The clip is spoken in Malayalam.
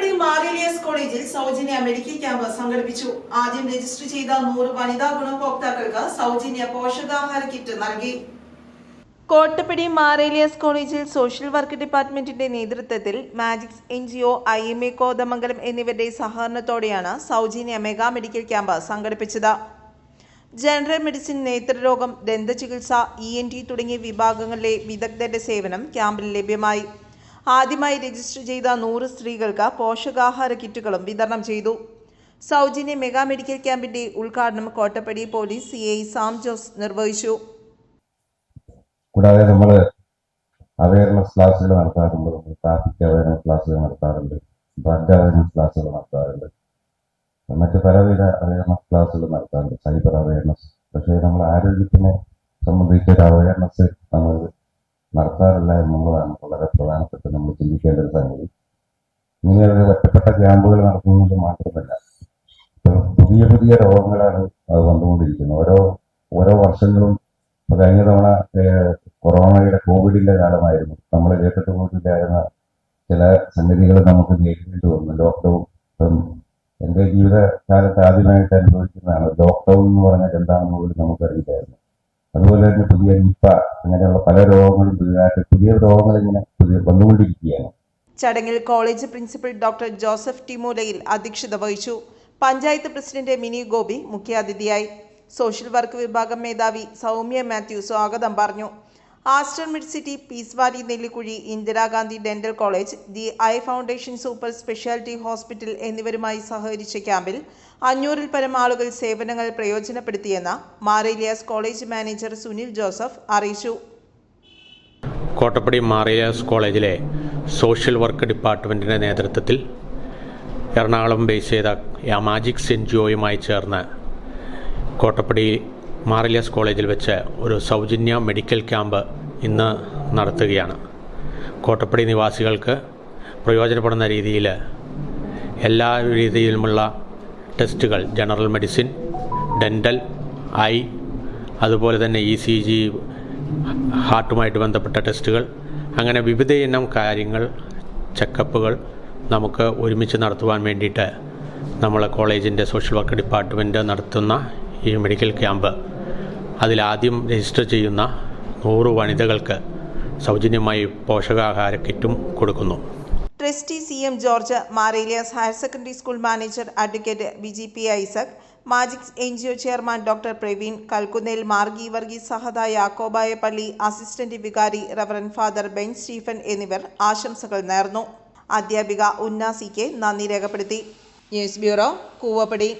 കോട്ടപ്പടി മാറിലിയസ് കോളേജിൽ സൗജന്യ മെഡിക്കൽ ക്യാമ്പ് സംഘടിപ്പിച്ചു. ആദ്യം രജിസ്റ്റർ ചെയ്ത നൂറ് വനിതാ ഗുണഭോക്താക്കൾക്ക് സൗജന്യ പോഷകാഹാര കിറ്റ് നൽകി. കോട്ടപ്പടി മാറേലിയസ് കോളേജിൽ സോഷ്യൽ വർക്ക് ഡിപ്പാർട്ട്മെന്റിന്റെ നേതൃത്വത്തിൽ magics N G O I M A Kothamangalam എന്നിവരുടെ സഹകരണത്തോടെയാണ് സൗജന്യ മെഗാ മെഡിക്കൽ ക്യാമ്പ് സംഘടിപ്പിച്ചത്. ജനറൽ മെഡിസിൻ നേത്രരോഗം ദന്തചികിത്സ ഇ എൻ ടി തുടങ്ങിയ വിഭാഗങ്ങളിലെ വിദഗ്ധരുടെ സേവനം ക്യാമ്പിൽ ലഭ്യമായി. ആദ്യമായി രജിസ്റ്റർ ചെയ്ത നൂറ് സ്ത്രീകൾക്ക് പോഷകാഹാര കിറ്റുകളും വിതരണം ചെയ്തു. സൗജന്യ മെഗാ മെഡിക്കൽ ക്യാമ്പിന്റെ ഉദ്ഘാടനം Kottappady police C I Sam Jose നിർവഹിച്ചു. കൂടാതെ നമ്മൾ അവയർനെസ് ക്ലാസ്സുകൾ നടത്താറുണ്ട്. ട്രാഫിക് അവയർനെസ് ക്ലാസ്സുകൾ നടത്താറുണ്ട്. ഡ്രഗ് അവയർനെസ് ക്ലാസ്സുകൾ നടത്താറുണ്ട്. മറ്റ് പലവിധ അവയർനെസ് ക്ലാസ്സുകൾ നടത്താറുണ്ട്. സൈബർ അവയർനെസ് പക്ഷേ നമ്മൾ ആരോഗ്യത്തിനെ സംബന്ധിച്ച ഒരു അവയർനെസ് നമ്മൾ നടത്താറില്ല എന്നുള്ളതാണ് വളരെ ചിന്തിക്കേണ്ട ഒരു സംഗതി ഇങ്ങനെയുള്ള ഒറ്റപ്പെട്ട ക്യാമ്പുകൾ നടത്തുന്നത് മാത്രമല്ല പുതിയ പുതിയ രോഗങ്ങളാണ് അത് വന്നുകൊണ്ടിരിക്കുന്നത്. ഓരോ ഓരോ വർഷങ്ങളും ഇപ്പൊ കഴിഞ്ഞ തവണ കൊറോണയുടെ കോവിഡിന്റെ കാലമായിരുന്നു. നമ്മൾ കേട്ടിട്ട് പോയിട്ടില്ലായിരുന്ന ചില സംഗതികൾ നമുക്ക് നേരിടേണ്ടി വന്നു. ലോക്ക്ഡൌൺ ഇപ്പം എന്റെ ജീവിതകാലത്ത് ആദ്യമായിട്ട് അനുഭവിക്കുന്നതാണ് ലോക്ക്ഡൌൺ എന്ന് പറഞ്ഞാൽ എന്താണെന്ന് പോലും നമുക്കറിയില്ലായിരുന്നു. അതുപോലെ തന്നെ പുതിയ നിപ്പ അങ്ങനെയുള്ള പല രോഗങ്ങളും പുതിയ രോഗങ്ങൾ ഇങ്ങനെ വന്നുകൊണ്ടിരിക്കുകയാണ്. ചടങ്ങിൽ കോളേജ് പ്രിൻസിപ്പൽ ഡോക്ടർ ജോസഫ് ടിമൂലയിൽ അധ്യക്ഷത വഹിച്ചു. പഞ്ചായത്ത് പ്രസിഡന്റ് മിനി ഗോപി മുഖ്യാതിഥിയായി. സോഷ്യൽ വർക്ക് വിഭാഗം മേധാവി സൗമ്യ മാത്യു സ്വാഗതം പറഞ്ഞു. Aster mid city Peace Valley Nellikuzhi Indira Gandhi dental college the eye foundation super speciality hospital എന്നിവരുമായി സഹകരിച്ച ക്യാമ്പിൽ അഞ്ഞൂറിൽ പരം ആളുകൾ സേവനങ്ങൾ പ്രയോജനപ്പെടുത്തിയെന്ന് മാറേലിയാസ് കോളേജ് മാനേജർ സുനിൽ ജോസഫ് അറിയിച്ചു. കോട്ടപ്പടി മാറിയാസ് കോളേജിലെ സോഷ്യൽ വർക്ക് ഡിപ്പാർട്ട്മെന്റിന്റെ നേതൃത്വത്തിൽ എറണാകുളം ബേസ് ചെയ്ത യാമാജിക് ഒയുമായി ചേർന്ന് കോട്ടപ്പടി മാറിലിയസ് കോളേജിൽ വെച്ച് ഒരു സൗജന്യ മെഡിക്കൽ ക്യാമ്പ് ഇന്ന് നടത്തുകയാണ്. കോട്ടപ്പടി നിവാസികൾക്ക് പ്രയോജനപ്പെടുന്ന രീതിയിൽ എല്ലാ രീതിയിലുമുള്ള ടെസ്റ്റുകൾ ജനറൽ മെഡിസിൻ ഡെന്റൽ ഐ അതുപോലെ തന്നെ ഇ സി ജി ഹാർട്ടുമായിട്ട് ബന്ധപ്പെട്ട ടെസ്റ്റുകൾ അങ്ങനെ വിവിധ ഇനം കാര്യങ്ങൾ ചെക്കപ്പുകൾ നമുക്ക് ഒരുമിച്ച് നടത്തുവാൻ വേണ്ടിയിട്ട് നമ്മൾ കോളേജിന്റെ സോഷ്യൽ വർക്ക് ഡിപ്പാർട്ട്മെന്റ് നടത്തുന്ന ഈ മെഡിക്കൽ ക്യാമ്പ്. അതിലാദ്യം രജിസ്റ്റർ ചെയ്യുന്ന നൂറ് വനിതകൾക്ക് സൗജന്യമായി പോഷകാഹാര കിറ്റും കൊടുക്കുന്നു. Trustee C M George Mar Elias higher secondary school manager advocate B G P Isaac magics N G O chairman doctor Praveen Kalkunnel Margi Varghese സഹദ Yakobaya പള്ളി അസിസ്റ്റന്റ് വികാരി റവറൻ ഫാദർ ബെൻ സ്റ്റീഫൻ എന്നിവർ ആശംസകൾ നേർന്നു. അധ്യാപിക ഉന്ന സി കെ നന്ദി രേഖപ്പെടുത്തി. News bureau Koovappady.